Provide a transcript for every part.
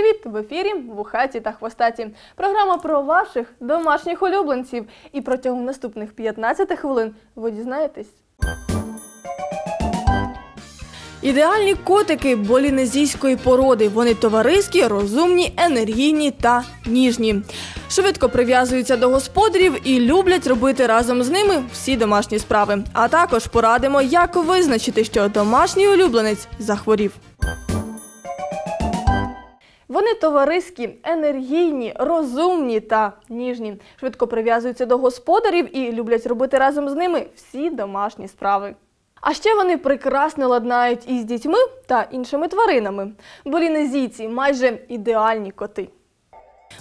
Привіт! В ефірі Вухаті та Хвостаті. Програма про ваших домашніх улюбленців. І протягом наступних 15 хвилин ви дізнаєтесь. Ідеальні котики болінезійської породи. Вони товариські, розумні, енергійні та ніжні. Швидко прив'язуються до господарів і люблять робити разом з ними всі домашні справи. А також порадимо, як визначити, що домашній улюбленець захворів. Вони товариські, енергійні, розумні та ніжні. Швидко прив'язуються до господарів і люблять робити разом з ними всі домашні справи. А ще вони прекрасно ладнають із дітьми та іншими тваринами. Болінезійці майже ідеальні коти.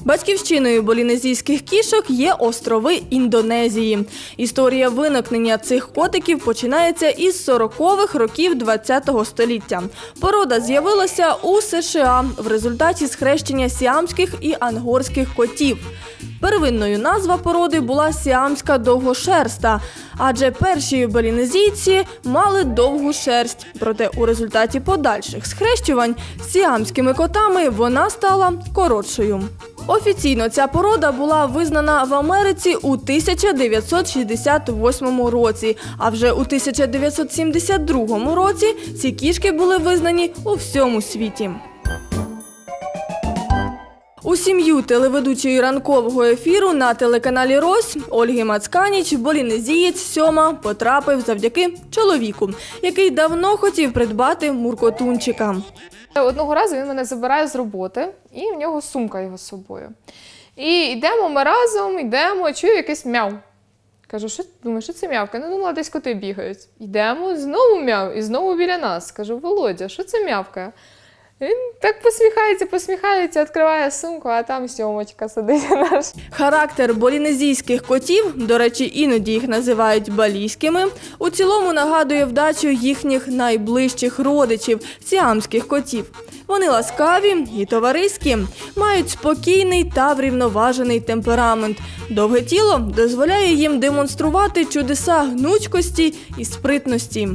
Батьківщиною болінезійських кішок є острови Індонезії. Історія виникнення цих котиків починається із 40-х років ХХ століття. Порода з'явилася у США в результаті схрещення сіамських і ангорських котів. Первинною назва породи була сіамська довгошерста, адже перші болінезійці мали довгу шерсть. Проте у результаті подальших схрещувань сіамськими котами вона стала коротшою. Офіційно ця порода була визнана в Америці у 1968 році, а вже у 1972 році ці кішки були визнані у всьому світі. У сім'ю телеведучої ранкового ефіру на телеканалі Рось Ольги Мацканіч болінезієць Сьома потрапив завдяки чоловіку, який давно хотів придбати муркотунчика. Одного разу він мене забирає з роботи, і в нього сумка його з собою. І йдемо ми разом, йдемо, чую якесь мяв. Кажу, що думаю, що це м'явка? Не думала, десь коти бігають. Йдемо, знову мяв, і знову біля нас. Кажу, Володя, що це м'явка? Він так посміхається, посміхається, відкриває сумку, а там сьомочка сидить наш. Характер болінезійських котів, до речі, іноді їх називають балійськими, у цілому нагадує вдачу їхніх найближчих родичів сіамських котів. Вони ласкаві і товариські, мають спокійний та врівноважений темперамент. Довге тіло дозволяє їм демонструвати чудеса гнучкості і спритності.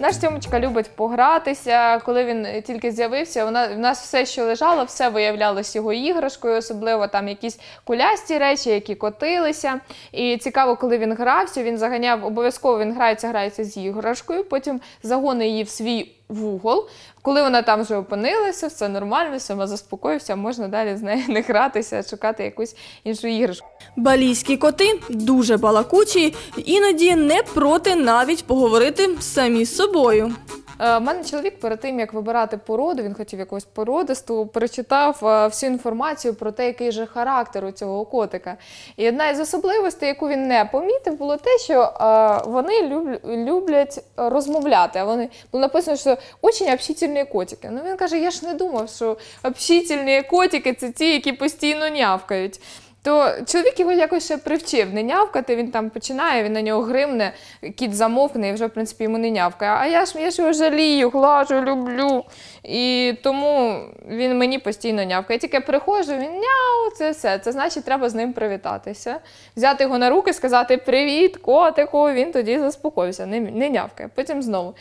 Наш Тьомочка любить погратися. Коли він тільки з'явився, вона в нас все, що лежало, все виявлялось його іграшкою, особливо там якісь кулясті речі, які котилися. І цікаво, коли він грався, він заганяв обов'язково він грається, грається з іграшкою, потім загони її в свій вугол. Коли вона там вже опинилася, все нормально, все заспокоївся, можна далі з нею не гратися, шукати якусь іншу іграшку. Балійські коти дуже балакучі, іноді не проти навіть поговорити самі з собою. Е, У мене чоловік перед тим, як вибирати породу, він хотів якогось породисту, перечитав е, всю інформацію про те, який же характер у цього котика. І одна із особливостей, яку він не помітив, було те, що е, вони люблять розмовляти. А вони було написано, що дуже общительні котики. Ну він каже: я ж не думав, що общительні котики це ті, які постійно нявкають. То чоловік його якось ще привчив не нявкати, він там починає, він на нього гримне, кіт замовкне і вже, в принципі, йому не нявкає. А я ж, я ж його жалію, глажу, люблю. І тому він мені постійно нявкає. Я тільки приходжу, він няу, це все. Це значить, треба з ним привітатися, взяти його на руки, сказати Привіт, котику. Він тоді заспокоївся, не, не нявкає. Потім знову.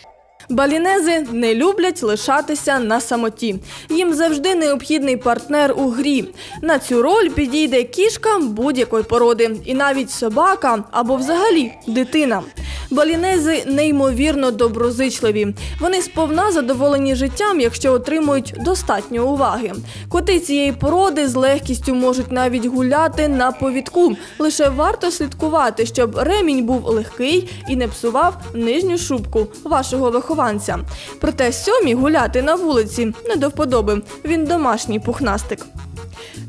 Балінези не люблять лишатися на самоті. Їм завжди необхідний партнер у грі. На цю роль підійде кішка будь-якої породи, і навіть собака або взагалі дитина. Балінези неймовірно доброзичливі. Вони сповна задоволені життям, якщо отримують достатньо уваги. Коти цієї породи з легкістю можуть навіть гуляти на повідку. Лише варто слідкувати, щоб ремінь був легкий і не псував нижню шубку вашого вихованця. Проте сьомі гуляти на вулиці не до вподоби. Він домашній пухнастик.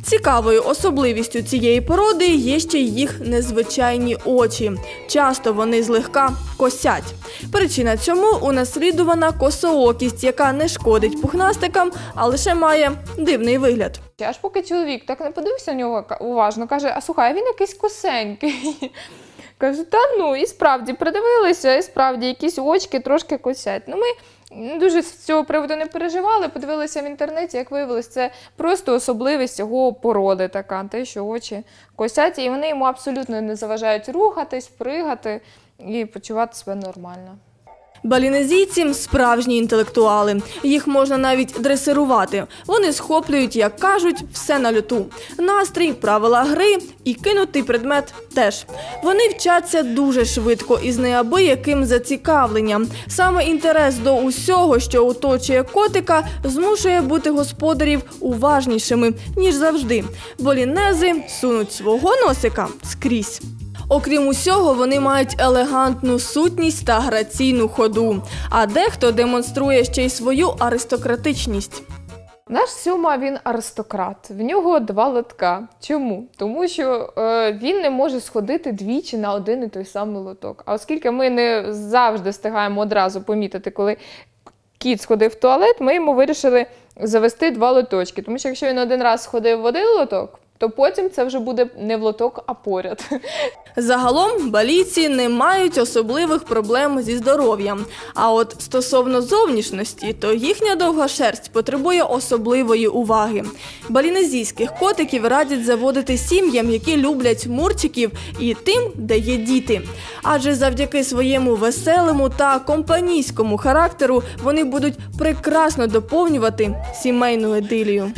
Цікавою особливістю цієї породи є ще їх незвичайні очі. Часто вони злегка косять. Причина цьому унаслідувана косоокість, яка не шкодить пухнастикам, а лише має дивний вигляд. Аж поки чоловік так не подивився на нього уважно, каже: А слухай, він якийсь косенький. Кажу, та ну, і справді придивилися, і справді якісь очки трошки косять. Ну, ми дуже з цього приводу не переживали, подивилися в інтернеті, як виявилось, це просто особливість його породи така, те, що очі косять, і вони йому абсолютно не заважають рухатись, пригати і почувати себе нормально. Балінезійці справжні інтелектуали. Їх можна навіть дресирувати. Вони схоплюють, як кажуть, все на люту. Настрій, правила гри і кинутий предмет теж. Вони вчаться дуже швидко і з неабияким зацікавленням. Саме інтерес до усього, що оточує котика, змушує бути господарів уважнішими ніж завжди. Болінези сунуть свого носика скрізь. Окрім усього, вони мають елегантну сутність та граційну ходу. А дехто демонструє ще й свою аристократичність. Наш сьома він аристократ. В нього два лотка. Чому? Тому що е, він не може сходити двічі на один і той самий лоток. А оскільки ми не завжди встигаємо одразу помітити, коли кіт сходив в туалет, ми йому вирішили завести два лоточки. Тому що якщо він один раз сходив в один лоток, то потім це вже буде не в лоток, а поряд. Загалом балійці не мають особливих проблем зі здоров'ям. А от стосовно зовнішності, то їхня довга шерсть потребує особливої уваги. Балінезійських котиків радять заводити сім'ям, які люблять мурчиків, і тим, де є діти. Адже завдяки своєму веселому та компанійському характеру вони будуть прекрасно доповнювати сімейну едилію.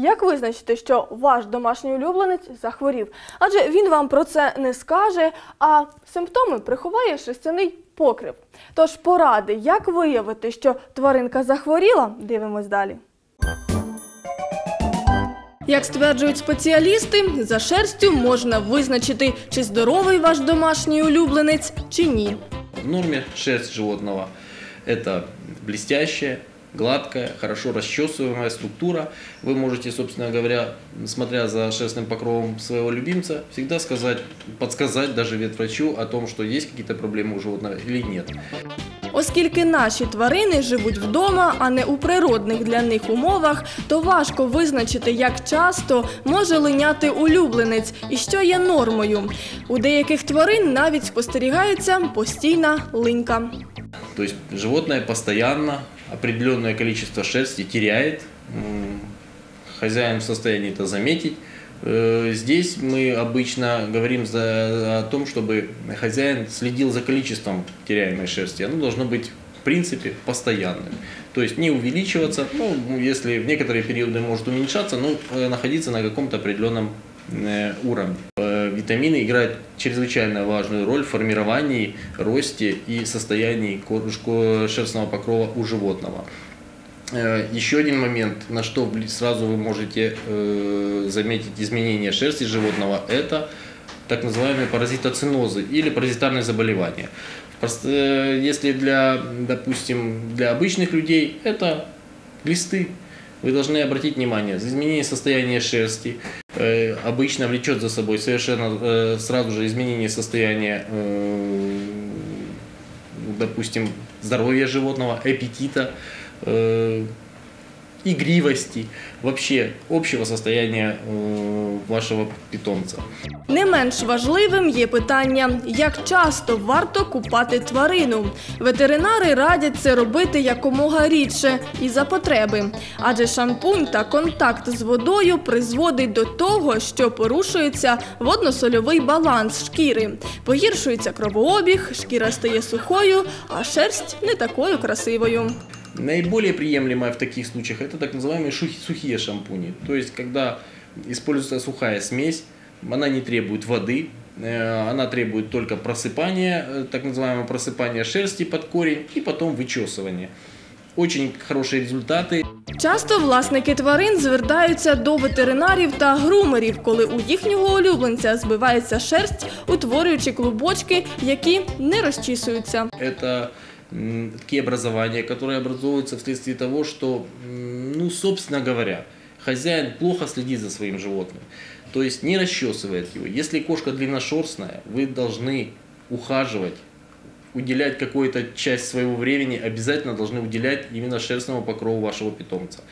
Як визначити, що ваш домашній улюбленець захворів? Адже він вам про це не скаже, а симптоми приховає шерстяний покрив. Тож поради, як виявити, що тваринка захворіла, дивимось далі. Як стверджують спеціалісти, за шерстю можна визначити, чи здоровий ваш домашній улюбленець, чи ні. В норме шерсть животного – это блестящая, гладкая, хорошо расчесываемая структура. Вы можете, собственно говоря, смотря за шерстным покровом своего любимца, всегда сказать, подсказать даже ветврачу о том, что есть какие-то проблемы у животного или нет. Оскільки наші тварини живуть вдома, а не у природних для них умовах, то важко визначити, як часто може линяти улюбленець і що є нормою. У деяких тварин навіть спостерігається постійна линька. То есть животное постоянно определенное количество шерсти теряет. Хозяин в состоянии это заметить. Э, Здесь мы обычно говорим за- о том, чтобы хозяин следил за количеством теряемой шерсти. Оно должно быть в принципе постоянным. То есть не увеличиваться, ну, если в некоторые периоды может уменьшаться, но э, находиться на каком-то определенном э, уровне. Витамины играют чрезвычайно важную роль в формировании, росте и состоянии шерстного покрова у животного. Э, Еще один момент, на что сразу вы можете э, заметить изменение шерсти животного, это так называемые паразитоцинозы или паразитарные заболевания. Э, если для, допустим, для обычных людей это глисты, вы должны обратить внимание, изменение состояния шерсти э, обычно влечет за собой совершенно э, сразу же изменение состояния, э, допустим, здоровья животного, аппетита, э, игривости, вообще общего состояния э, вашего питомца. Не менш важливим є питання, як часто варто купати тварину. Ветеринари радять це робити якомога рідше і за потреби, адже шампунь та контакт з водою призводить до того, що порушується водно-сольовий баланс шкіри, погіршується кровообіг, шкіра стає сухою, а шерсть не такою красивою. Наиболее приемлемое в таких случаях это так называемые шухи- сухие шампуни. То есть, когда используется сухая смесь, она не требует воды, э, она требует только просыпания, э, так называемого просыпания шерсти под корень и потом вычесывания. Очень хорошие результаты. Часто власники тварин звертаються до ветеринарів та грумерів, коли у їхнього улюбленця збивається шерсть, утворюючи клубочки, які не розчісуються. Это м, такие образования, которые образовываются вследствие того, что, ну, собственно говоря, хозяин плохо следит за своим животным. То есть не расчесывает его. Если кошка длинношерстная, вы должны ухаживать, уделять какую-то часть своего времени, обязательно должны уделять именно шерстному покрову вашего питомца.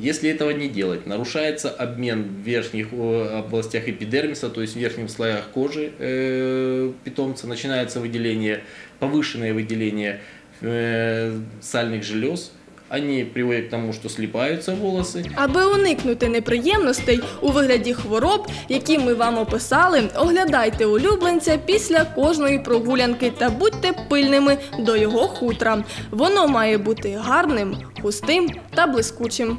Если этого не делать, нарушается обмен в верхних областях эпидермиса, то есть в верхних слоях кожи э, питомца, начинается выделение, повышенное выделение э, сальных желез, Они приводят к тому, что слипаются волосы. Аби уникнути неприємностей у вигляді хвороб, які ми вам описали, оглядайте улюбленця після кожної прогулянки та будьте пильними до його хутра. Воно має бути гарним, густим та блискучим.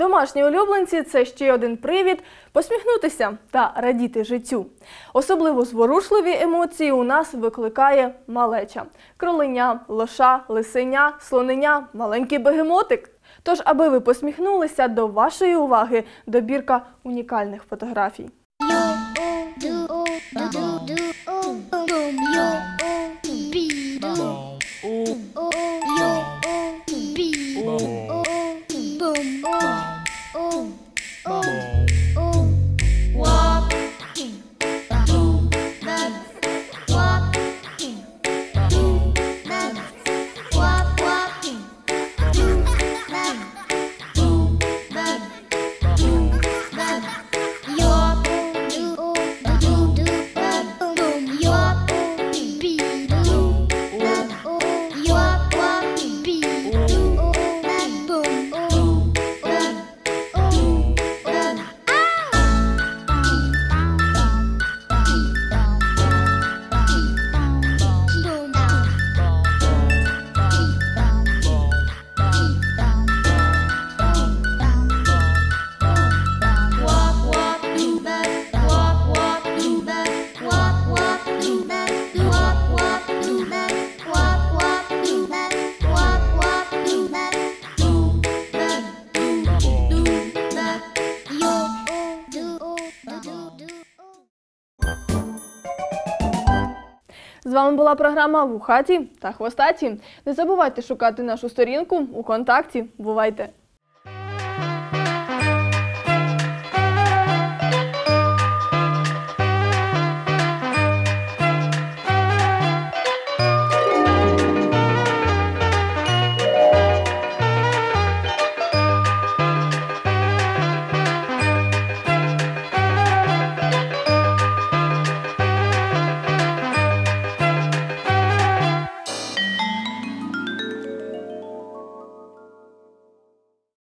Домашні улюбленці це ще один привід посміхнутися та радіти життю. Особливо зворушливі емоції у нас викликає малеча: кроленя, лоша, лисеня, слоненя, маленький бегемотик. Тож, аби ви посміхнулися, до вашої уваги добірка унікальних фотографій. Вами була програма в хаті та хвостаті. Не забувайте шукати нашу сторінку у контакті. Бувайте!